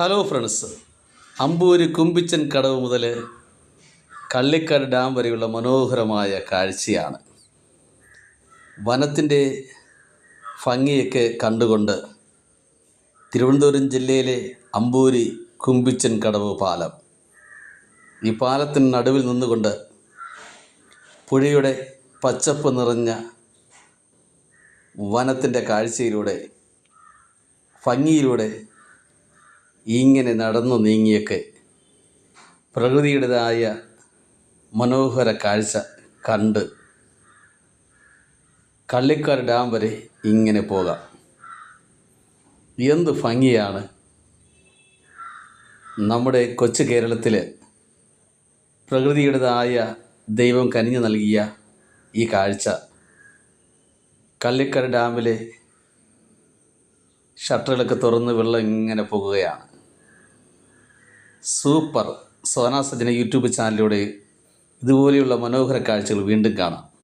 Hello friends. Ambur കുമ്പിച്ചൻ Kadavu മുതൽ Kallikkad dam വരെയുള്ള മനോഹരമായ കാഴ്ചയാണ്. വനത്തിന്റെ ഭംഗിയൊക്കെ കണ്ടുകൊണ്ട് തിരുവനന്തപുരം ജില്ലയിലെ അമ്പൂരി കുമ്പിച്ചൻ കടവ് പാലം. ഈ പാലത്തിന് നടുവിൽ നിന്നുകൊണ്ട് പുഴയുടെ പച്ചപ്പ് നിറഞ്ഞ വനത്തിന്റെ കാഴ്ചയിലൂടെ ഭംഗിയിലൂടെ ഇങ്ങനെ നടന്നു നീങ്ങിയൊക്കെ പ്രകൃതിയുടേതായ മനോഹര കാഴ്ച കണ്ട് കള്ളിക്കാർ ഡാം വരെ ഇങ്ങനെ പോകാം. എന്ത് ഭംഗിയാണ്. നമ്മുടെ കൊച്ചു കേരളത്തിൽ പ്രകൃതിയുടേതായ ദൈവം കനിഞ്ഞു നൽകിയ ഈ കാഴ്ച. കള്ളിക്കര ഡാമിലെ ഷട്ടറുകളൊക്കെ തുറന്ന് വെള്ളം ഇങ്ങനെ പോകുകയാണ്. സൂപ്പർ. സോനാ സജ്ജന യൂട്യൂബ് ചാനലിലൂടെ ഇതുപോലെയുള്ള മനോഹര കാഴ്ചകൾ വീണ്ടും കാണാം.